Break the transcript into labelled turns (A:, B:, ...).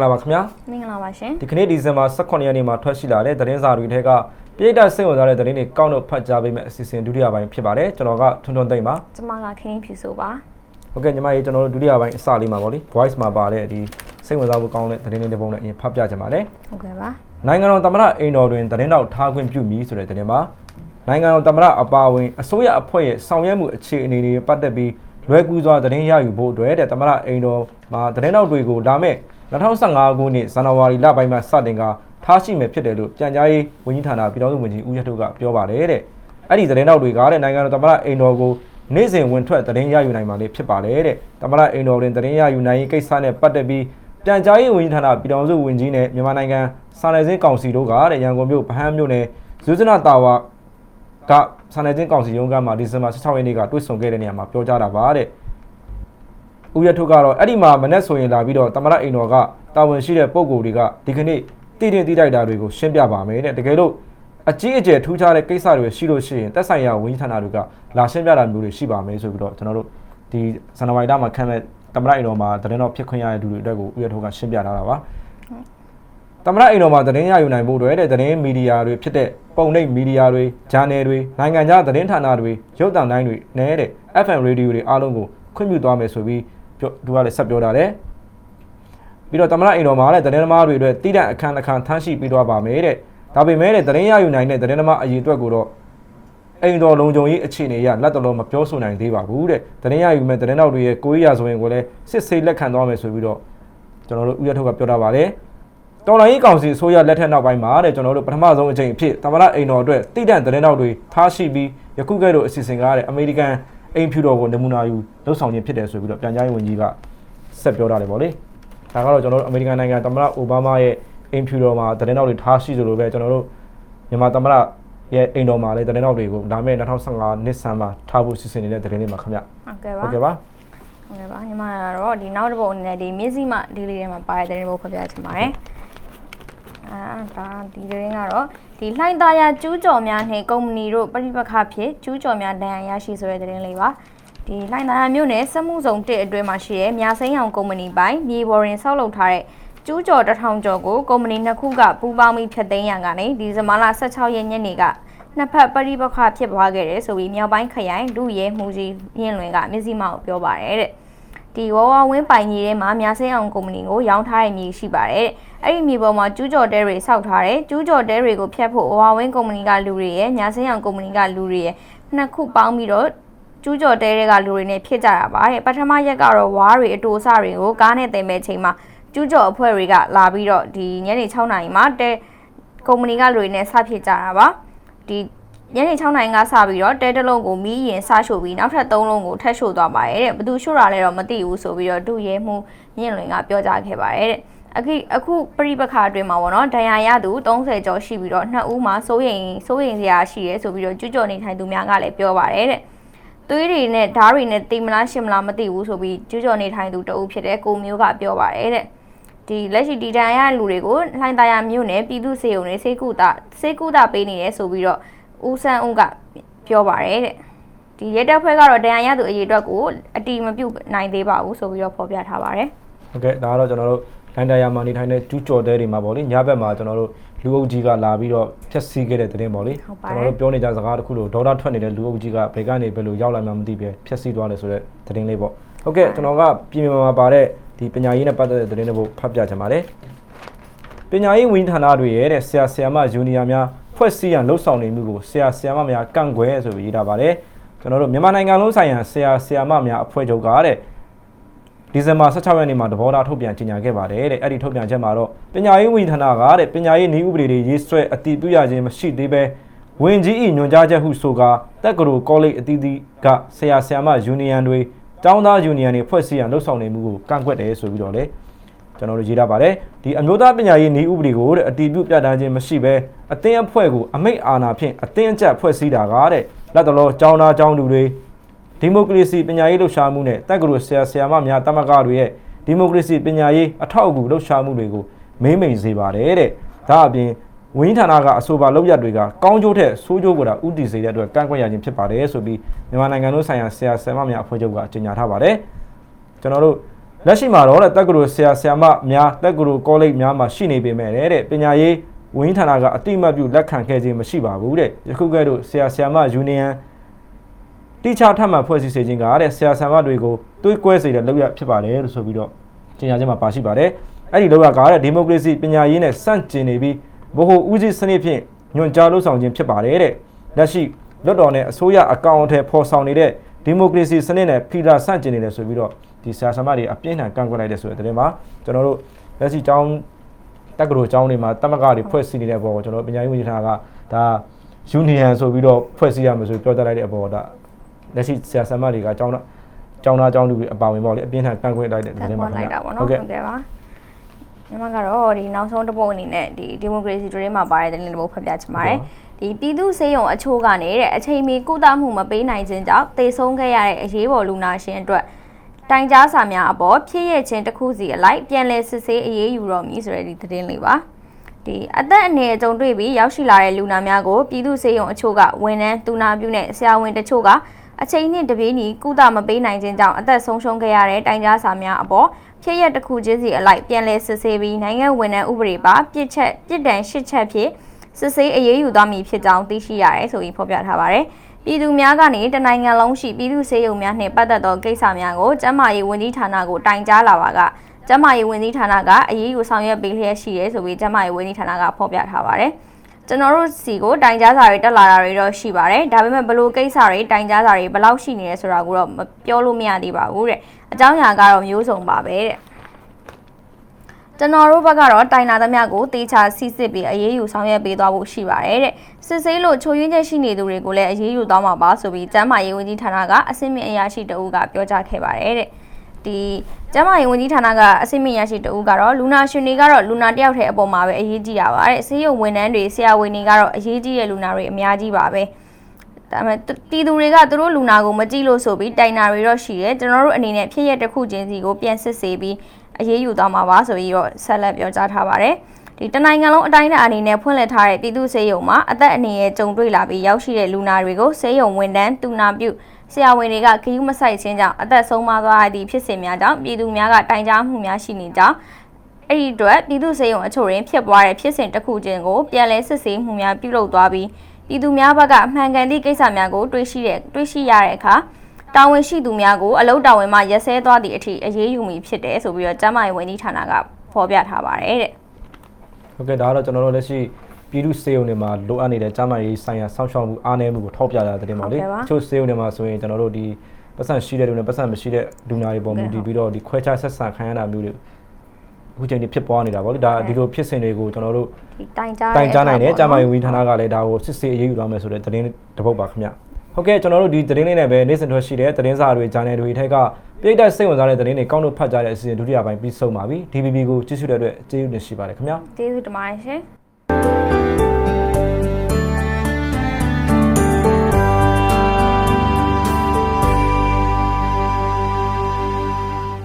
A: မင်္ဂလာပါခင်ဗျာ
B: မင်္ဂလာပါရှင်
A: ဒီကနေ့ဒီဇင်ဘာ18ရက်နေ့မှာထွက်ရှိလာတဲ့သတင်းစာတွေထဲကပြည်သက်စိတ်ဝင်စားတဲ့သတင်းတွေကောက်တော့ဖတ်ကြားပေးမယ့်အစီအစဉ်ဒုတိယပိုင်းဖြစ်ပါတယ်ကျွန်တော်ကထွန်းထွန်းသိမ့်ပါ
B: ကျမကခင်းဖြူဆိုပါ
A: ဟုတ်ကဲ့ညီမကြီးကျွန်တော်တို့ဒုတိယပိုင်းအစလေးမှာပေါ့လေ voice မှာပါတဲ့ဒီစိတ်ဝင်စားဖို့ကောင်းတဲ့သတင်းလေးတစ်ပုဒ်နဲ့အရင်ဖတ်ပြချင်ပါတယ်
B: ဟုတ်ကဲ့ပါ
A: နိုင်ငံတော်သမ္မတအိမ်တော်တွင်သတင်းတော်ထားခွင့်ပြုမည်ဆိုတဲ့သတင်းပါနိုင်ငံတော်သမ္မတအပါအဝင်အစိုးရအဖွဲ့ရဲ့ဆောင်ရွက်မှုအခြေအနေတွေပတ်သက်ပြီးလွယ်ကူစွာသတင်းရယူဖို့အတွက်တဲ့သမ္မတအိမ်တော်မှာသတင်းတော်တွေကိုလာမယ့် 2015ခုနှစ်ဇန်နဝါရီလပိုင်းမှာစတင်ကထားရှိမယ်ဖြစ်တယ်လို့ပြန်ကြားရေးဝန်ကြီးဌာနပြည်ထောင်စုဝန်ကြီးဦးရထုကပြောပါတယ်တဲ့အဲ့ဒီသတင်းတော်တွေကတဲ့နိုင်ငံတော်သမ္မတအိမ်တော်ကိုနေ့စဉ်ဝင်ထွက်သတင်းရယူနိုင်မှာလေးဖြစ်ပါတယ်တဲ့သမ္မတအိမ်တော်တွင်သတင်းရယူနိုင်ရေးကိစ္စနဲ့ပတ်သက်ပြီးပြန်ကြားရေးဝန်ကြီးဌာနပြည်ထောင်စုဝန်ကြီးနဲ့မြန်မာနိုင်ငံစာနယ်ဇင်းကောင်စီတို့ကတဲ့ရန်ကုန်မြို့ဗဟန်းမြို့နယ်ဇူးစနာတာဝါကစာနယ်ဇင်းကောင်စီရုံးကမှဒီဇင်ဘာ16ရက်နေ့ကတွေ့ဆုံခဲ့တဲ့နေရာမှာပြောကြားတာပါတဲ့ ဦးရထုကတော့အဲ့ဒီမှာမနေ့ဆိုရင်လာပြီးတော့တမရအိမ်တော်ကတာဝန်ရှိတဲ့ပုံကိုယ်တွေကဒီကနေ့တည်တင်တည်တိုက်တာတွေကိုရှင်းပြပါမယ်တဲ့တကယ်လို့အကြီးအကျယ်ထူးခြားတဲ့ကိစ္စတွေရှိလို့ရှိရင်တက်ဆိုင်ရာဝန်ကြီးဌာနတွေကလာရှင်းပြတာမျိုးတွေရှိပါမယ်ဆိုပြီးတော့ကျွန်တော်တို့ဒီဇန်နဝါရီလမှာခန့်မဲ့တမရအိမ်တော်မှာတရင်တော်ဖြစ်ခွင့်ရတဲ့လူတွေအတွက်ကိုဦးရထုကရှင်းပြထားတာပါသမရအိမ်တော်မှာသတင်းရယူနိုင်ဖို့အတွက်တဲ့သတင်းမီဒီယာတွေဖြစ်တဲ့ပုံနှိပ်မီဒီယာတွေဂျာနယ်တွေနိုင်ငံခြားသတင်းဌာနတွေရုပ်သံတိုင်းတွေနဲ့တဲ့ FM ရေဒီယိုတွေအားလုံးကိုခွင့်ပြုသွားမယ်ဆိုပြီး ပြောသူကလည်းဆက်ပြောတာတယ်ပြီးတော့သမရအိမ်တော်မှာလည်းသတင်းသမားတွေအတွက်တည်တဲ့အခမ်းအခမ်းထမ်းရှိပြီးသွားပါမယ်တဲ့ဒါပေမဲ့တဲ့သတင်းရယူနိုင်တဲ့သတင်းသမားအရေးအတွက်ကိုတော့အိမ်တော်လုံခြုံရေးအခြေအနေအရလက်တော်မပြောဆိုနိုင်သေးပါဘူးတဲ့သတင်းရယူမဲ့သတင်းတော်တွေရဲ့ကိုယ်ရဆိုရင်ကိုလည်းစစ်ဆေးလက်ခံသွားမယ်ဆိုပြီးတော့ကျွန်တော်တို့ဦးရထုတ်ကပြောတာပါတယ်တော်လိုင်းရေးကောင်စီအစိုးရလက်ထက်နောက်ပိုင်းမှာတဲ့ကျွန်တော်တို့ပထမဆုံးအကြိမ်အဖြစ်သမရအိမ်တော်အတွက်တိတန့်သတင်းတော်တွေထားရှိပြီးယခုကဲ့သို့အစီအစဉ်ကားတဲ့အမေရိကန် အိမ်ဖြူတော်ကိုနမူနာယူလှုပ်ဆောင်ခြင်းဖြစ်တယ်ဆိုပြီးတော့ပြန်ကြားရေးဝန်ကြီးကဆက်ပြောတာလေဗောလေဒါကတော့ကျွန်တော်တို့အမေရိကန်နိုင်ငံသမရအိုဘားမားရဲ့အိမ်ဖြူတော်မှာသတင်းတော်တွေထားရှိသလိုပဲကျွန်တော်တို့မြန်မာသမရရဲ့အိမ်တော်မှာလည်းသတင်းတော်တွေကိုဒါမဲ့2015နှစ်ဆန်းမှာထားဖို့စီစဉ်နေတဲ့သတင်းလေးမှာခင်ဗျ
B: ဟုတ်ကဲ့ပါ
A: ဟုတ်ကဲ့ပါ
B: ဟုတ်ကဲ့ပါညီမကတော့ဒီနောက်တစ်ပုတ်အနေနဲ့ဒီမြစည်းမဒီလေးထဲမှာပါတဲ့တဲ့ပုတ်ဖတ်ပြချင်ပါတယ် အာဒါဒီသတင်းကတော့ဒီလှိုင်းသားရကျူးကျော်များနှင့်ကုမ္ပဏီတို့ပြိပခဖြင့်ကျူးကျော်များဒဏ်ရာရရှိဆိုတဲ့သတင်းလေးပါဒီလှိုင်းသားရမြို့နယ်စက်မှုဆောင်တစ်အတွင်းမှာရှိတဲ့မြစိမ်းအောင်ကုမ္ပဏီပိုင်မြေပေါ်ရင်ဆောက်လုပ်ထားတဲ့ကျူးကျော်တစ်ထောင်ကျော်ကိုကုမ္ပဏီနှစ်ခုကပူးပေါင်းပြီးဖျက်သိမ်းရန်ကနေဒီဇင်ဘာလ16ရက်နေ့ကနှစ်ဖက်ပရိပခဖြစ်ပွားခဲ့တယ်ဆိုပြီးမြောက်ပိုင်းခရိုင်လူရဲမှုကြီးရင်းလွင်ကမျက်စိမှောက်ပြောပါတယ်တဲ့ ဒီဝဝဝင်းပိုင်ကြီးထဲမှာမြားစိမ်းအောင်ကုမ္ပဏီကိုရောင်းထားတဲ့မြေရှိပါတယ်။အဲ့ဒီမြေပေါ်မှာကျူးကျော်တဲတွေစောက်ထားတယ်။ကျူးကျော်တဲတွေကိုဖျက်ဖို့ဝဝဝင်းကုမ္ပဏီကလူတွေရဲ့မြားစိမ်းအောင်ကုမ္ပဏီကလူတွေရဲ့နှစ်ခုပေါင်းပြီးတော့ကျူးကျော်တဲတွေကလူတွေနဲ့ဖြစ်ကြတာပါတဲ့။ပထမရက်ကတော့ဝါးတွေအတူအဆတွေကိုကားနဲ့တင်မဲ့ချိန်မှာကျူးကျော်အဖွဲ့တွေကလာပြီးတော့ဒီညနေ6နာရီမှာတဲကုမ္ပဏီကလူတွေနဲ့စဖြစ်ကြတာပါ။ဒီ ညနေ6နာရီကစပြီးတော့တဲတလုံးကိုမီးရင်စရှို့ပြီးနောက်ထပ်3လုံးကိုထပ်ရှို့သွားပါတယ်တဲ့ဘယ်သူရှို့တာလဲတော့မသိဘူးဆိုပြီးတော့ဒုရဲမှုမြင့်လွင်ကပြောကြားခဲ့ပါတယ်တဲ့အခုအခုပြိပခါအတွင်းမှာပေါ့နော်ဒဏ်ရာရသူ30ကျော်ရှိပြီးတော့နှစ်ဦးမှာစိုးရိမ်စိုးရိမ်စရာရှိရဲဆိုပြီးတော့ကျွကြော်နေထိုင်သူများကလည်းပြောပါတယ်တဲ့သွေးတွေနဲ့ဓားတွေနဲ့တိမ်မလားရှင်မလားမသိဘူးဆိုပြီးကျွကြော်နေထိုင်သူတအုပ်ဖြစ်တဲ့ကိုမျိုးကပြောပါတယ်တဲ့ဒီလက်ရှိဒီဒဏ်ရာရလူတွေကိုလှိုင်းသားရမြို့နယ်ပြည်သူ့စေုံတွေစေကုသစေကုသပေးနေတယ်ဆိုပြီးတော့ ဦးဆန်းဦးကပြောပါတယ်တဲ့ဒီရဲတပ်ဖွဲ့ကတော့တရားရသူအရေးအတွက်ကိုအတီမပြုတ်နိုင်သေးပါဘူးဆိုပြီးတော့ဖော်ပြထားပါတယ်
A: ဟုတ်ကဲ့ဒါကတော့ကျွန်တော်တို့လိုင်းတရာမှာနေထိုင်တဲ့ကျူးကျော်တဲတွေမှာပေါ့လေညဘက်မှာကျွန်တော်တို့လူအုပ်ကြီးကလာပြီးတော့ဖျက်ဆီးခဲ့တဲ့တဲ့တင်ပေါ့လေကျွန်တော်တို့ပြောနေကြစကားတစ်ခုလို့ဒေါတာထွက်နေတဲ့လူအုပ်ကြီးကဘယ်ကနေဘယ်လိုရောက်လာမှမသိပဲဖျက်ဆီးသွားတယ်ဆိုတဲ့တဲ့လေးပေါ့ဟုတ်ကဲ့ကျွန်တော်ကပြည်မြန်မာမှာပါတဲ့ဒီပညာရေးနဲ့ပတ်သက်တဲ့တဲ့တွေဖတ်ပြချင်ပါတယ်ပညာရေးဝန်ကြီးဌာနတွေရဲ့တဲ့ဆရာဆရာမယူနီယာများ ဖွဲ့စည်းရန်လှုပ်ဆောင်နေမှုကိုဆရာဆရာမများကန့်ကွယ်ဆိုပြီးရေးထားပါတယ်ကျွန်တော်တို့မြန်မာနိုင်ငံလုံးဆိုင်ရာဆရာဆရာမများအဖွဲ့ချုပ်ကတဲ့ဒီဇင်ဘာ16ရက်နေ့မှာသဘောထားထုတ်ပြန်ကြေညာခဲ့ပါတယ်တဲ့အဲ့ဒီထုတ်ပြန်ချက်မှာတော့ပညာရေးဝန်ကြီးဌာနကတဲ့ပညာရေးနည်းဥပဒေတွေရေးဆွဲအတည်ပြုရခြင်းမရှိသေးပဲဝင်ကြီးဤညွှန်ကြားချက်ဟုဆိုကာတက္ကသိုလ်ကောလိပ်အသီးသီးကဆရာဆရာမယူနီယံတွေကျောင်းသားယူနီယံတွေဖွဲ့စည်းရန်လှုပ်ဆောင်နေမှုကိုကန့်ကွက်တယ်ဆိုပြီးတော့လေ ကျွန်တော်တို့ရေးထားပါတယ်ဒီအမျိုးသားပညာရေးနည်းဥပဒေကိုတဲ့အတည်ပြုပြဋ္ဌာန်းခြင်းမရှိဘဲအသင်းအဖွဲ့ကိုအမိတ်အာဏာဖြင့်အသင်းအကျပ်ဖွဲ့စည်းတာကတဲ့လက်တော်ကျောင်းသားကျောင်းသူတွေဒီမိုကရေစီပညာရေးလှုပ်ရှားမှုနဲ့တက္ကသိုလ်ဆရာဆရာမများတမကတွေရဲ့ဒီမိုကရေစီပညာရေးအထောက်အကူလှုပ်ရှားမှုတွေကိုမိမ့်မိန်စေပါတယ်တဲ့ဒါအပြင်ဝင်းဌာနကအဆိုပါလောက်ရတွေကကောင်းကျိုးထက်ဆိုးကျိုးကိုတာဥတည်စေတဲ့အတွက်ကန့်ကွက်ရခြင်းဖြစ်ပါတယ်ဆိုပြီးမြန်မာနိုင်ငံလုံးဆိုင်ရာဆရာဆရာမများအဖွဲ့ချုပ်ကကြေညာထားပါတယ်ကျွန်တော်တို့ လက်ရှိမှာတော့တဲ့တက္ကသိုလ်ဆရာဆရာမများတက္ကသိုလ်ကောလိပ်များမှာရှိနေပေမဲ့တဲ့ပညာရေးဝင်းဌာနကအတိအမှတ်ပြုလက်ခံခဲ့ခြင်းမရှိပါဘူးတဲ့ယခုကဲ့သို့ဆရာဆရာမယူနီယံတိကျထပ်မံဖွဲ့စည်းစေခြင်းကတဲ့ဆရာဆရာမတွေကိုတွေးကွဲစေတဲ့လောက်ရဖြစ်ပါတယ်လို့ဆိုပြီးတော့ကြေညာချက်မှာပါရှိပါတယ်အဲ့ဒီလောက်ကကတဲ့ဒီမိုကရေစီပညာရေးနဲ့စန့်ကျင်နေပြီးဘ ਹੁ ဦးစီးစနစ်ဖြင့်ညွှန်ကြားလို့ဆောင်ခြင်းဖြစ်ပါတယ်တဲ့လက်ရှိလွတ်တော်နဲ့အစိုးရအကောင့်အထည်ဖော်ဆောင်နေတဲ့ဒီမိုကရေစီစနစ်နဲ့ဖီလာစန့်ကျင်နေတယ်ဆိုပြီးတော့ ဒီဆရာဆရာမတွေအပြင်းထန်ကန့်ကွက်လိုက်တဲ့ဆိုတဲ့သတင်းမှာကျွန်တော်တို့လက်ရှိကျောင်းတက္ကသိုလ်ကျောင်းတွေမှာတမကတွေဖွဲ့စည်းနေတဲ့အပေါ်ကိုကျွန်တော်တို့ပညာရေးဝန်ကြီးဌာနကဒါယူနီယံဆိုပြီးတော့ဖွဲ့စည်းရမယ်ဆိုပြီးပြောကြားလိုက်တဲ့အပေါ်ဒါလက်ရှိဆရာဆရာမတွေကကျောင်းသားကျောင်းသားကျောင်းသူတွေအပါဝင်ပေါ့လေအပြင်းထန်ကန့်ကွက်လိုက်တဲ့
B: က
A: သတင်း
B: န့်
A: မှာ
B: ကွက်လိုက်တာပေါ့
A: ဟု
B: နော်
A: တ်ကဲ့
B: ဟုတ်ကဲ့ပါညီမကတော့ဒီနောက်ဆုံးတစ်ပုတ်အနေနဲ့ဒီဒီမိုကရေစီတွေမှာပါတဲ့တဲ့တစ်ပုတ်ဖတ်ပြချင်ပါတယ်ဒီပြည်သူစေယုံအချိုးကနေတဲ့အချိန်မီကုသမှုမပေးနိုင်ခြင်းကြောင့်တေဆုံးခဲ့ရတဲ့အရေးပေါ်လူနာရှင်အတွက် တိုင်ကြားစာများအပေါ်ဖြည့်ရခြင်းတစ်ခုစီအလိုက်ပြန်လည်စစ်ဆေးအရေးယူတော့မည်ဆိုတဲ့ဒီသတင်းလေးပါဒီအသက်အနေအကြုံတွေ့ပြီးရောက်ရှိလာတဲ့လူနာများကိုပြည်သူစေယုံအချို့ကဝန်ထမ်းတူနာပြုနဲ့ဆရာဝန်တချို့ကအချိန်နှင့်တပြေးညီကုသမပေးနိုင်ခြင်းကြောင့်အသက်ဆုံးရှုံးခဲ့ရတဲ့တိုင်ကြားစာများအပေါ်ဖြစ်ရတစ်ခုချင်းစီအလိုက်ပြန်လည်စစ်ဆေးပြီးနိုင်ငံဝန်ထမ်းဥပဒေပါပြစ်ချက်ပြစ်ဒဏ်ရှစ်ချက်ဖြင့်စစ်ဆေးအရေးယူသွားမည်ဖြစ်ကြောင်းသိရှိရတယ်ဆိုပြီးဖော်ပြထားပါတယ်။ ပြည်သူများကနေတနိုင်ငံလုံးရှိပြည်သူစေယုံများနှင့်ပတ်သက်သောကိစ္စများကိုကျန်းမာရေးဝန်ကြီးဌာနကိုတိုင်ကြားလာပါကကျန်းမာရေးဝန်ကြီးဌာနကအရေးယူဆောင်ရွက်ပေးလျက်ရှိရဲဆိုပြီးကျန်းမာရေးဝန်ကြီးဌာနကဖော်ပြထားပါတယ်။ကျွန်တော်တို့စီကိုတိုင်ကြားစာတွေတက်လာတာတွေတော့ရှိပါတယ်ဒါပေမဲ့ဘလို့ကိစ္စတွေတိုင်ကြားစာတွေဘယ်လောက်ရှိနေလဲဆိုတာကိုတော့မပြောလို့မရသေးပါဘူးတဲ့အကြောင်းအရာကတော့မျိုးစုံပါပဲတဲ့ ကျွန်တော်တို့ဘက်ကတော့တိုင်လာသမျှကိုတေချာစီစစ်ပြီးအရေးယူဆောင်ရွက်ပေးသွားဖို့ရှိပါတယ်တဲ့စစ်ဆေးလို့ချိုးယွင်းချက်ရှိနေသူတွေကိုလည်းအရေးယူသွားမှာပါဆိုပြီးကျန်းမာရေးဝန်ကြီးဌာနကအစင်းမြင့်အရာရှိတအုပ်ကပြောကြားခဲ့ပါတယ်တဲ့ဒီကျန်းမာရေးဝန်ကြီးဌာနကအစိမ့်မြင့်ရရှိတဦးကတော့လူနာရှင်တွေကတော့လူနာတယောက်တည်းအပေါ်မှာပဲအရေးကြီးတာပါတဲ့ဆေးရုံဝန်ထမ်းတွေဆရာဝန်တွေကတော့အရေးကြီးတဲ့လူနာတွေအများကြီးပါပဲဒါပေမဲ့တီသူတွေကသူတို့လူနာကိုမကြည့်လို့ဆိုပြီးတိုင်နာတွေတော့ရှိတယ်ကျွန်တော်တို့အနေနဲ့ဖြစ်ရတစ်ခုချင်းစီကိုပြန်စစ်ဆေးပြီး အရေးယူသွားမှာပါဆိုပြီးတော့ဆက်လက်ပြောကြားထားပါတယ်ဒီတနိုင်ငံလုံးအတိုင်းအတာအနေနဲ့ဖွင့်လှစ်ထားတဲ့ပြည်သူ့ဆေးရုံမှာအသက်အနေနဲ့ကြုံတွေ့လာပြီးရောက်ရှိတဲ့လူနာတွေကိုဆေးရုံဝန်ထမ်းတူနာပြုဆရာဝန်တွေကဂရုမစိုက်ခြင်းကြောင့်အသက်ဆုံးမသွားသည့်ဖြစ်စဉ်များကြောင့်ပြည်သူများကတိုင်ကြားမှုများရှိနေကြောင်းအဲ့ဒီအတွက်ပြည်သူ့ဆေးရုံအချို့တွင်ဖြစ်ပွားတဲ့ဖြစ်စဉ်တစ်ခုချင်းကိုပြန်လည်စစ်ဆေးမှုများပြုလုပ်သွားပြီးပြည်သူများဘက်ကအမှန်ကန်သည့်ကိစ္စများကိုတွေးရှိတဲ့တွေးရှိရတဲ့အခါ တာဝန်ရှိသူများကိုအလုတ်တာဝန်မှရက်စဲသွားသည့်အထိအရေးယူမိဖြစ်တယ်ဆိုပြီးတော့ကျန်းမာရေးဝန်ကြီးဌာနကဖော်ပြထားပါတယ်တဲ့
A: ဟုတ်ကဲ့ဒါကတော့ကျွန်တော်တို့လက်ရှိပြည်သူစေုံတွေမှာလိုအပ်နေတဲ့ကျန်းမာရေးဆိုင်ရာစောင့်ရှောက်မှုအားနည်းမှုကိုထောက်ပြရတဲ့တင်ပါလေ
B: ဟုတ်ကဲ့ပါ
A: ချို့စေုံတွေမှာဆိုရင်ကျွန်တော်တို့ဒီပတ်စံရှိတဲ့လူနဲ့ပတ်စံမရှိတဲ့လူနာတွေပေါ်မူတည်ပြီးတော့ဒီခွဲခြားဆက်ဆံခံရတာမျိုးတွေအခုချိန်ဒီဖြစ်ပွားနေတာပေါ့လေဒါဒီလိုဖြစ်စဉ်တွေကိုကျွန်တော်တို့
B: ဒီတိုင်ကြား
A: တိုင်ကြားနိုင်တယ်
B: အခါ
A: ကျန်းမာ
B: ပေါ့
A: ရေးဝန်ကြီးဌာနကလည်းဒါကိုစစ်ဆေးအရေးယူသွားမယ်ဆိုတဲ့သတင်းတစ်ပုဒ်ပါခင်ဗျ ဟုတ်ကဲ့ကျွန်တော်တို့ဒီသတင်းလေးနဲ့ပဲနေ့စဉ်ထွက်ရှိတဲ့သတင်းစာတွေဂျာနယ်တွေထက်ကပြည်သက်စိတ်ဝင်စားတဲ့သတင်းတွေကောက်လို့ဖတ်ကြတဲ့အစီအစဉ်ဒုတိယပိုင်းပြီးဆုံးပါပြီ DBB ကိုကြည့်ရှုတဲ့အတွက်ကျေးဇူးတင်ရှိပါတယ်ခင်ဗျာ
B: ကျေးဇူးတင်ပါတယ်ရှင်